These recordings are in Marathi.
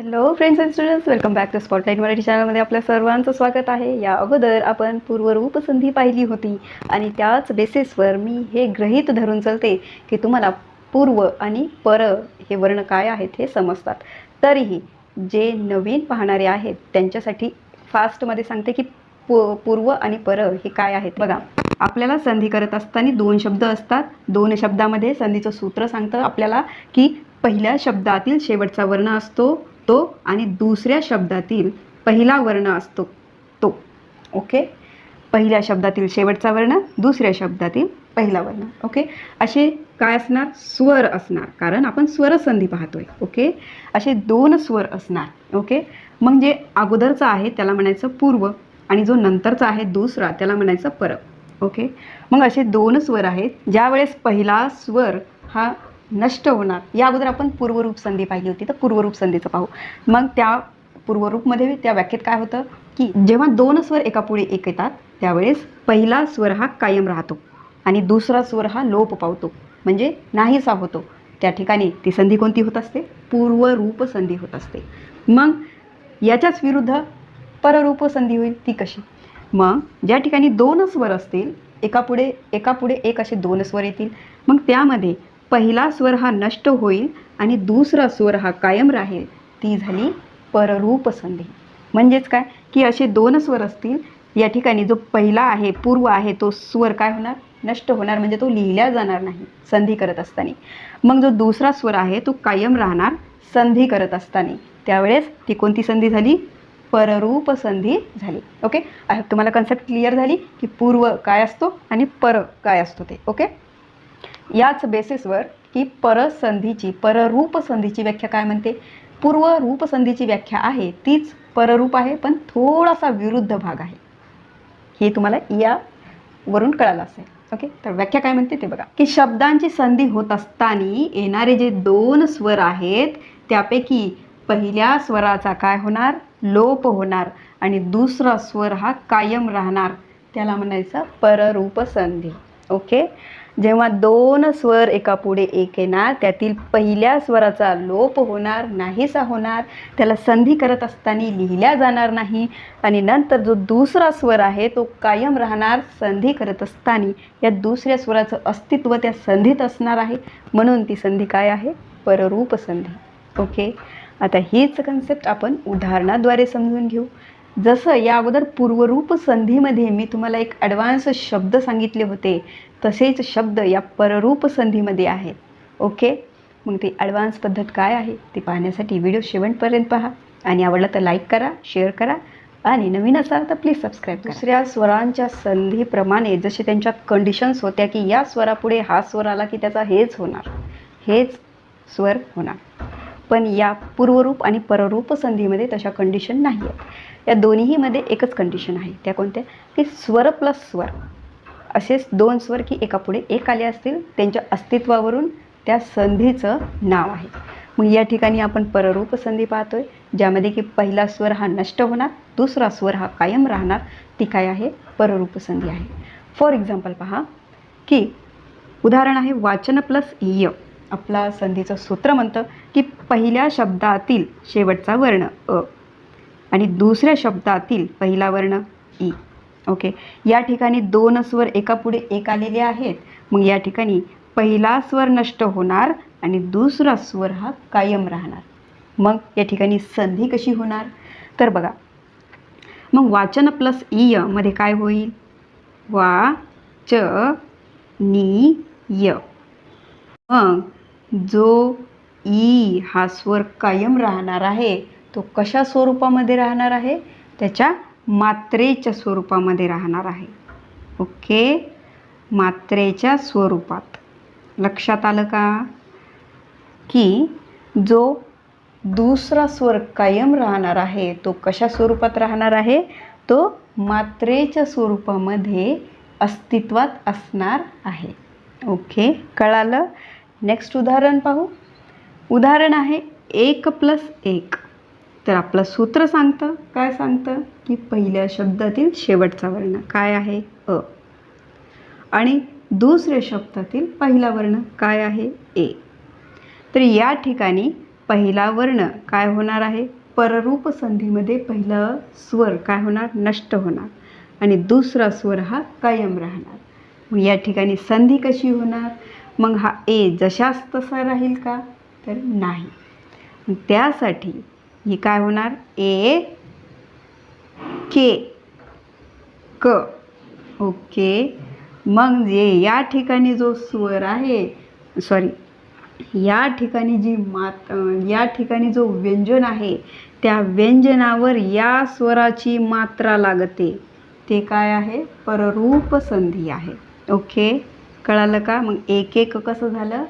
Hello friends and students welcome back to Spotlight Marathi चॅनलमध्ये आपल्या सर्वांचं स्वागत आहे. या अगोदर आपण पूर्वरूपसंधी पाहिली होती आणि त्याच बेसिसवर मी हे ग्रहित धरून चलते की तुम्हाला पूर्व आणि पर हे वर्ण काय आहेत हे समजतात. तरीही जे नवीन पाहणारे आहेत त्यांच्यासाठी फास्टमध्ये सांगते की पूर्व आणि पर हे काय आहेत. बघा आपल्याला संधी करत असताना दोन शब्द असतात. दोन शब्दामध्ये संधीचं सूत्र सांगतं आपल्याला की पहिल्या शब्दातील शेवटचा वर्ण असतो. तो आणि दुसऱ्या शब्दातील पहिला वर्ण असतो तो. ओके? पहिल्या शब्दातील शेवटचा वर्ण दुसऱ्या शब्दातील पहिला वर्ण. ओके? असे काय असणार? स्वर असणार. कारण आपण स्वरसंधी पाहतोय. ओके? असे दोन स्वर असणार. ओके? मग जे अगोदरचा आहे त्याला म्हणायचं पूर्व आणि जो नंतरचा आहे दुसरा त्याला म्हणायचं परब. ओके? मग असे दोन स्वर आहेत. ज्यावेळेस पहिला स्वर हा नष्ट होणार. या अगोदर आपण पूर्वरूप संधी पाहिली होती तर पूर्वरूप संधीचं पाहू. मग त्या पूर्वरूपमध्ये त्या व्याख्येत काय होतं की जेव्हा दोन स्वर एकापुढे एक येतात त्यावेळेस पहिला स्वर हा कायम राहतो आणि दुसरा स्वर हा लोप पावतो म्हणजे नाहीसा होतो. त्या ठिकाणी ती संधी कोणती होत असते? पूर्वरूप संधी होत असते. मग याच्याच विरुद्ध पररूप संधी होईल ती कशी? मग ज्या ठिकाणी दोन स्वर असतील एकापुढे एकापुढे एक असे दोन स्वर येतील मग त्यामध्ये पहिला स्वर हा नष्ट होईल आणि दुसरा स्वर हा कायम राहील. ती झाली पररूप संधी. म्हणजेच काय? की असे दोन स्वर असतील या ठिकाणी जो पहिला आहे पूर्व आहे तो स्वर काय होणार? नष्ट होणार म्हणजे तो लिहिल्या जाणार नाही संधी करत असताना. मग जो दुसरा स्वर आहे तो कायम राहणार संधी करत असताना. त्यावेळेस ती कोणती संधी झाली? पररूप संधी झाली. ओके? तुम्हाला कन्सेप्ट क्लिअर झाली की पूर्व काय असतो आणि पर काय असतो ते. ओके? याच बेसिसवर की परसंधीची पररूप संधीची व्याख्या काय म्हणते? पूर्व रूप संधीची व्याख्या आहे तीच पररूप आहे पण थोडासा विरुद्ध भाग आहे. हे तुम्हाला यावरून कळालं असेल. ओके तर व्याख्या काय म्हणते ते बघा. की शब्दांची संधी होत असताना येणारे जे दोन स्वर आहेत त्यापैकी पहिल्या स्वराचा काय होणार? लोप होणार. आणि दुसरा स्वर हा कायम राहणार. त्याला म्हणायचं पररूप संधी ओके जेव्हा दोन स्वर एकापुढे एक येणार त्यातील पहिल्या स्वराचा लोप होणार नाहीसा होणार त्याला संधी करत असताना लिहिल्या जाणार नाही आणि नंतर जो दुसरा स्वर आहे तो कायम राहणार संधी करत असताना या दुसऱ्या स्वराचं अस्तित्व त्या संधीत असणार आहे. म्हणून ती संधी काय आहे? पररूप संधी. ओके? आता हीच कन्सेप्ट आपण उदाहरणाद्वारे समजून घेऊ. जसं या अगोदर पूर्वरूप संधीमध्ये मी तुम्हाला एक ॲडव्हान्स शब्द सांगितले होते तसेच शब्द या पररूप संधीमध्ये आहेत. ओके? मग ती ॲडव्हान्स पद्धत काय आहे ती पाहण्यासाठी व्हिडिओ शेवटपर्यंत पहा. आणि आवडला तर लाईक करा शेअर करा आणि नवीन असाल तर प्लीज सबस्क्राईब दुसऱ्या स्वरांच्या संधीप्रमाणे जसे त्यांच्या कंडिशन्स होत्या की या स्वरापुढे हा स्वर आला की त्याचा हेच होणार. हेच स्वर होणार. पण या पूर्वरूप आणि पररूप संधीमध्ये तशा कंडिशन नाही आहेत या दोन्हीमध्ये एकच कंडिशन आहे. त्या कोणत्या? की स्वर प्लस स्वर. असेच दोन स्वर की एकापुढे एक आले असतील त्यांच्या अस्तित्वावरून त्या संधीचं नाव आहे. मग या ठिकाणी आपण पररूप संधी पाहतोय ज्यामध्ये की पहिला स्वर हा नष्ट होणार दुसरा स्वर हा कायम राहणार ती काय आहे? पररूप संधी आहे. फॉर एक्झाम्पल पहा की उदाहरण आहे वाचन प्लस य. आपला संधीचं सूत्र म्हणतं की पहिल्या शब्दातील शेवटचा वर्ण अ. आणि दुसऱ्या शब्दातील पहिला वर्ण ई. ओके. या ठिकाणी दोन स्वर एकापुढे एक आलेले आहेत. मग या ठिकाणी पहिला स्वर नष्ट होणार आणि दुसरा स्वर हा कायम राहणार. मग या ठिकाणी संधी कशी होणार? तर बघा. मग वाचन प्लस इयमध्ये काय होईल? वा च नी य मग जो ई हा स्वर कायम राहणार आहे तो कशा स्वरूपामध्ये राहणार आहे? त्याच्या मात्रेच्या स्वरूपामध्ये राहणार आहे. ओके? मात्रेच्या स्वरूपात. लक्षात आलं का? की जो दुसरा स्वर कायम राहणार आहे तो कशा स्वरूपात राहणार आहे? तो मात्रेच्या स्वरूपामध्ये अस्तित्वात असणार आहे. ओके? कळालं? नेक्स्ट उदाहरण पाहू. उदाहरण आहे एक प्लस एक. तर आपलं सूत्र सांगतं. काय सांगतं? की पहिल्या शब्दातील शेवटचा वर्ण काय आहे? अ. आणि दुसऱ्या शब्दातील पहिला वर्ण काय आहे? ए. तर या ठिकाणी पहिला वर्ण काय होणार आहे? पररूप संधीमध्ये पहिला स्वर काय होणार? नष्ट होणार. आणि दुसरा स्वर हा कायम राहणार. मग या ठिकाणी संधी कशी होणार? मग हा ए जशाच तसा राहील का? तर नाही. त्यासाठी ही काय होणार? ए के क ओके मग जे या ठिकाणी जो स्वर आहे सॉरी या ठिकाणी जी मात या ठिकाणी जो व्यंजन आहे त्या व्यंजनावर या स्वराची मात्रा लागते. ते काय आहे? पररूप संधी आहे. ओके कळालं का? मग एक एक कसं झालं?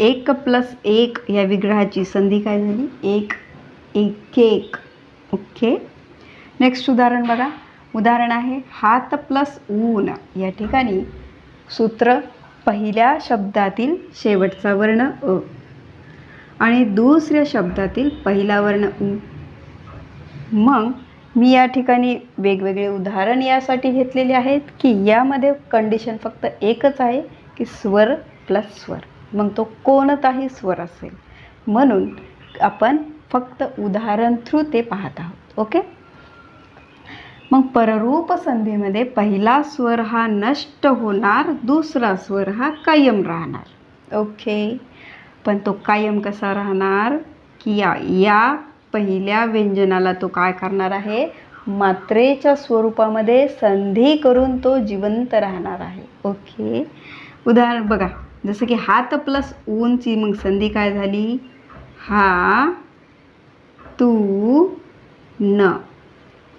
एक प्लस एक या विग्रहाची संधी काय झाली? एक एक एक ओके नेक्स्ट उदाहरण बघा. उदाहरण आहे हात प्लस ऊन. या ठिकाणी सूत्र पहिल्या शब्दातील शेवटचा वर्ण अ. आणि दुसऱ्या शब्दातील पहिला वर्ण उ. मग मी या ठिकाणी वेगवेगळे उदाहरण यासाठी घेतलेले आहेत की यामध्ये कंडिशन फक्त एकच आहे की स्वर प्लस स्वर. मग तो कोणताही स्वर असेल. म्हणून आपण फक्त उदाहरण थ्रू ते पाहत आहोत ओके? मग पररूप संधीमध्ये पहिला स्वर हा नष्ट होणार दुसरा स्वर हा कायम राहणार ओके? पण तो कायम कसा राहणार? की या या पहिल्या व्यंजनाला तो काय करणार आहे? मात्रेच्या स्वरूपामध्ये संधी करून तो जिवंत राहणार आहे ओके? उदाहरण बघा जसं की हात प्लस ऊनची मग संधी काय झाली? हा तू न.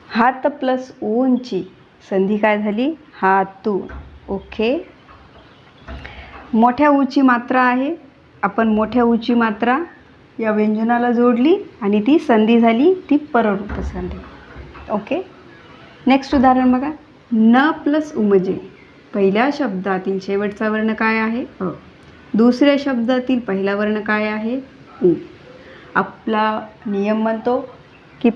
हात प्लस ऊंची संधी काय झाली? हा तू ओके. मोठ्या ऊची मात्रा आहे. आपण मोठ्या ऊची मात्रा या व्यंजनाला जोडली आणि ती संधी झाली ती पररूप संधी. ओके. नेक्स्ट उदाहरण बघा. न प्लस उमजे म्हणजे पहिल्या शब्दातील शेवटचा वर्ण काय आहे? अ. दुसऱ्या शब्दातील पहिला वर्ण काय आहे? उ आपला नियम म्हणतो की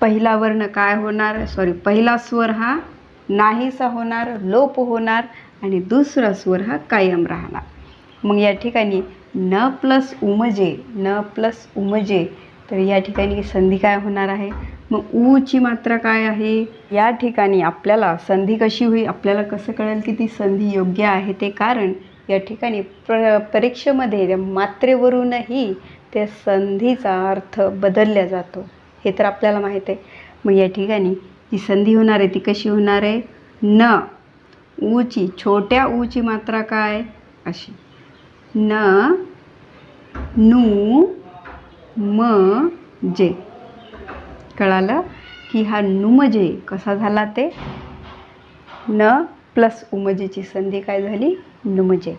पहिला वर्ण काय होणार? सॉरी पहिला स्वर हा नाहीसा होणार लोप होणार आणि दुसरा स्वर हा कायम राहणार. मग या ठिकाणी न प्लस उमजे न प्लस उमजे तर या ठिकाणी संधी काय होणार आहे? मग ऊची मात्रा काय आहे? या ठिकाणी आपल्याला संधी कशी होईल? आपल्याला कसं कळेल की ती संधी योग्य आहे ते? कारण या ठिकाणी प्र परीक्षेमध्ये मात्रेवरूनही त्या संधीचा अर्थ बदलला जातो. हे तर आपल्याला माहीत आहे. मग या ठिकाणी जी संधी होणार आहे ती कशी होणार आहे? न. ऊची छोट्या ऊची मात्रा काय? अशी. न. नू. म. जे. कळालं? की हा नुमजे कसा झाला ते? न प्लस उमजेची संधी काय झाली? नुमजे.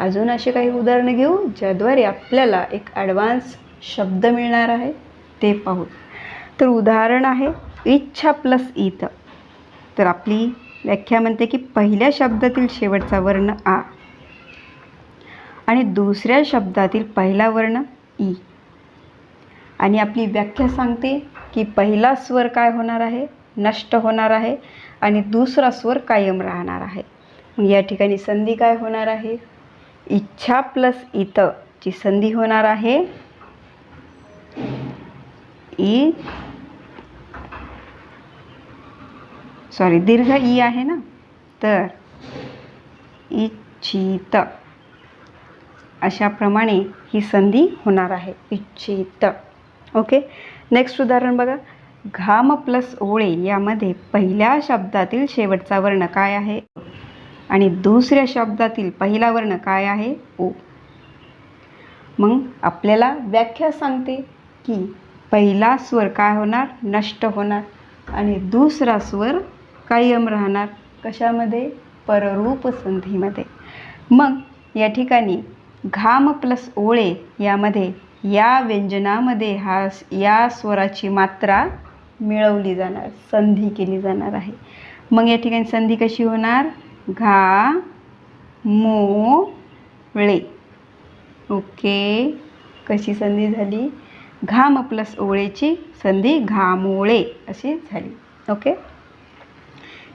अजून असे काही उदाहरणं घेऊ ज्याद्वारे आपल्याला एक ॲडव्हान्स शब्द मिळणार आहे ते पाहू. तर उदाहरण आहे इच्छा प्लस इत तर आपली व्याख्या म्हणते की पहिल्या शब्दातील शेवटचा वर्ण आ. आणि दुसऱ्या शब्दातील पहिला वर्ण ई. आणि आपली व्याख्या सांगते की पहिला स्वर काय होणार आहे? नष्ट होणार आहे. आणि दुसरा स्वर कायम राहणार आहे. मग या ठिकाणी संधी काय होणार आहे? इच्छा प्लस इत ची संधी होणार आहे. ई. सॉरी दीर्घ ई आहे ना? तर इच्छित. अशाप्रमाणे ही संधी होणार आहे. इच्छित. ओके? नेक्स्ट उदाहरण बघा. घाम प्लस ओळे यामध्ये पहिल्या शब्दातील शेवटचा वर्ण काय आहे? आणि दुसऱ्या शब्दातील पहिला वर्ण काय आहे? ओ. मग आपल्याला व्याख्या सांगते की पहिला स्वर काय होणार? नष्ट होणार. आणि दुसरा स्वर कायम राहणार. कशामध्ये? पररूप संधीमध्ये. मग या ठिकाणी घाम प्लस ओळे यामध्ये या व्यंजनामध्ये हा या स्वराची मात्रा मिळवली जाणार. संधी केली जाणार आहे. मग या ठिकाणी संधी कशी होणार? घा मो ळे ओके कशी संधी झाली? घाम प्लस ओळेची संधी घामोळे अशी झाली. ओके?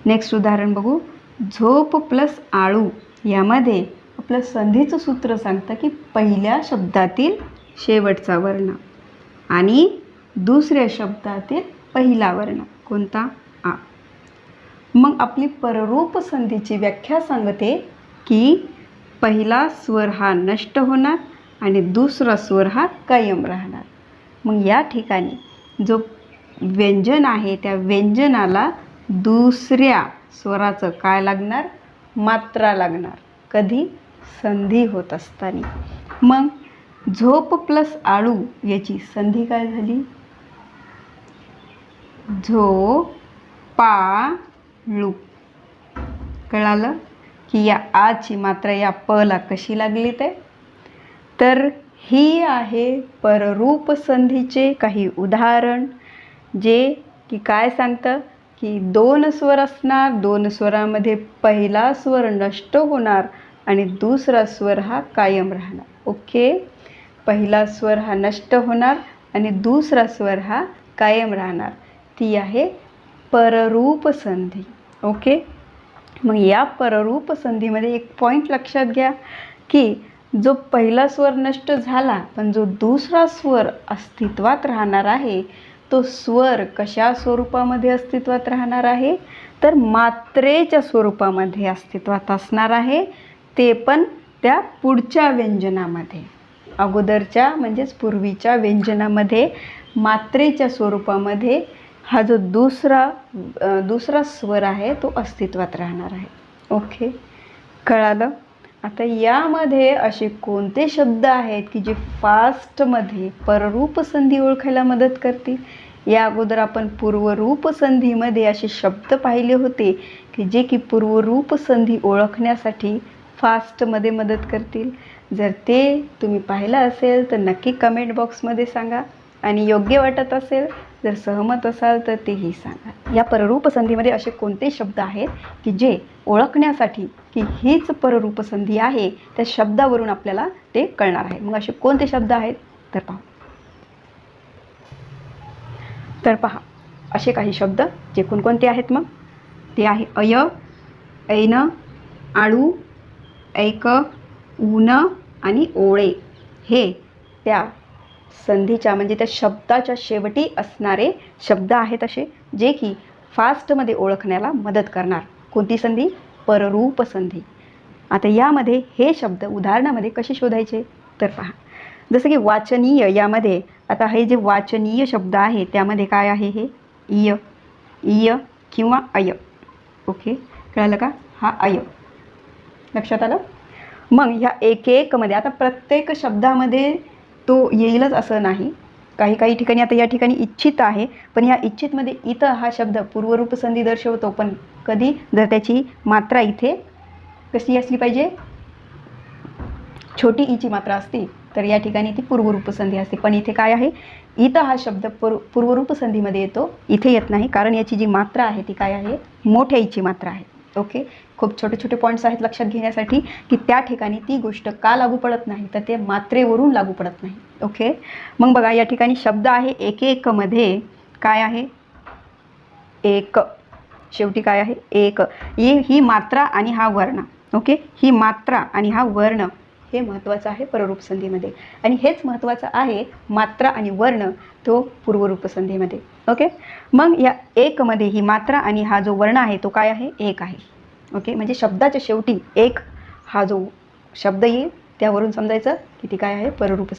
नेक्स्ट उदाहरण बघू. झोप प्लस आळू यामध्ये आपलं संधीचं सूत्र सांगतं की पहिल्या शब्दातील शेवटचा वर्ण आणि दुसऱ्या शब्दातील पहिला वर्ण. कोणता? आ. मग आपली पररूप संधीची व्याख्या सांगते की पहिला स्वर हा नष्ट होणार आणि दुसरा स्वर हा कायम राहणार. मग या ठिकाणी जो व्यंजन आहे त्या व्यंजनाला दुसऱ्या स्वराचं काय लागणार? मात्रा लागणार. कधी? संधी होत असताना. मग झोप प्लस आळू याची संधी काय झाली? झो पा लू कळालं? की या आची मात्र या पला कशी लागली ते? तर ही आहे पररूप संधीचे काही उदाहरण जे की काय सांगतं? की दोन स्वर असणार दोन स्वरामध्ये पहिला स्वर नष्ट होणार आणि दुसरा स्वर हा कायम राहणार. ओके? पहिला स्वर हा नष्ट होणार आणि दुसरा स्वर हा कायम राहणार. ती आहे पररूप संधी ओके? मग या पररूप संधीमध्ये एक पॉईंट लक्षात घ्या की जो पहिला स्वर नष्ट झाला पण जो दुसरा स्वर अस्तित्वात राहणार आहे तो स्वर कशा स्वरूपामध्ये अस्तित्वात राहणार आहे? तर मात्रेच्या स्वरूपामध्ये अस्तित्वात असणार आहे. ते पण त्या पुढच्या व्यंजनामध्ये. अगोदरच्या म्हणजेच पूर्वीच्या व्यंजनामध्ये मात्रेच्या स्वरूपामध्ये हा जो दुसरा दुसरा स्वर आहे तो अस्तित्वात राहणार आहे. ओके कळालं? आता यामध्ये असे कोणते शब्द आहेत की जे फास्टमध्ये पररूप संधी ओळखायला मदत करतील? या अगोदर आपण पूर्वरूप संधीमध्ये असे शब्द पाहिले होते की जे की पूर्वरूप संधी ओळखण्यासाठी फास्टमध्ये मदत करतील. जर ते तुम्ही पाहिलं असेल तर नक्की कमेंट बॉक्समध्ये सांगा. आणि योग्य वाटत असेल जर सहमत असाल तर तेही सांगा. या पररूपसंधीमध्ये असे कोणते शब्द आहेत की जे ओळखण्यासाठी की हीच पररूपसंधी आहे त्या शब्दावरून आपल्याला ते कळणार आहे. मग असे कोणते शब्द आहेत? तर पाहू. तर पहा. असे काही शब्द जे कोणकोणते आहेत मग? ते आहे अय ऐन आळू ऐक ऊन आणि ओळे. हे त्या संधीच्या म्हणजे त्या शब्दाच्या शेवटी असणारे शब्द आहेत असे जे की फास्टमध्ये ओळखण्याला मदत करणार. कोणती संधी? पररूप संधी. आता यामध्ये हे शब्द उदाहरणामध्ये कसे शोधायचे? तर पहा. जसं की वाचनीय यामध्ये आता हे जे वाचनीय शब्द आहे त्यामध्ये काय आहे हे? इय. इय किंवा अय. ओके? कळालं का? हा अय. लक्षात आलं? मग ह्या एक एकमध्ये आता प्रत्येक शब्दामध्ये तो येईलच असं नाही. काही काही ठिकाणी आता या ठिकाणी इच्छित आहे पण या इच्छितमध्ये इथं हा शब्द पूर्वरूप संधी दर्शवतो पण कधी? जर त्याची मात्रा इथे कशी असली पाहिजे? छोटी ईची मात्रा असती तर या ठिकाणी ती पूर्वरूप संधी असते. पण इथे काय आहे? इथं हा शब्द पूर्व पूर्वरूप संधीमध्ये येतो इथे येत नाही कारण याची जी मात्रा आहे ती काय आहे? मोठ्या ईची मात्रा आहे. ओके? खूप छोटे छोटे पॉईंट्स आहेत लक्षात घेण्यासाठी की त्या ठिकाणी ती गोष्ट का लागू पडत नाही? तर ते मात्रेवरून लागू पडत नाही. ओके? मग बघा या ठिकाणी शब्द आहे एक एकमध्ये काय आहे? एक. शेवटी काय आहे? एक. ही मात्रा आणि हा वर्ण. ओके? ही मात्रा आणि हा वर्ण. हे महत्त्वाचं आहे पररूप संधीमध्ये. आणि हेच महत्त्वाचं आहे मात्रा आणि वर्ण तो पूर्वरूप संधीमध्ये. ओके मग या एकमध्ये ही मात्रा आणि हा जो वर्ण आहे तो काय आहे? एक आहे. ओके म्हणजे शब्दाच्या शेवटी एक हा जो शब्द येईल त्यावरून समजायचं की ती काय आहे? पररूप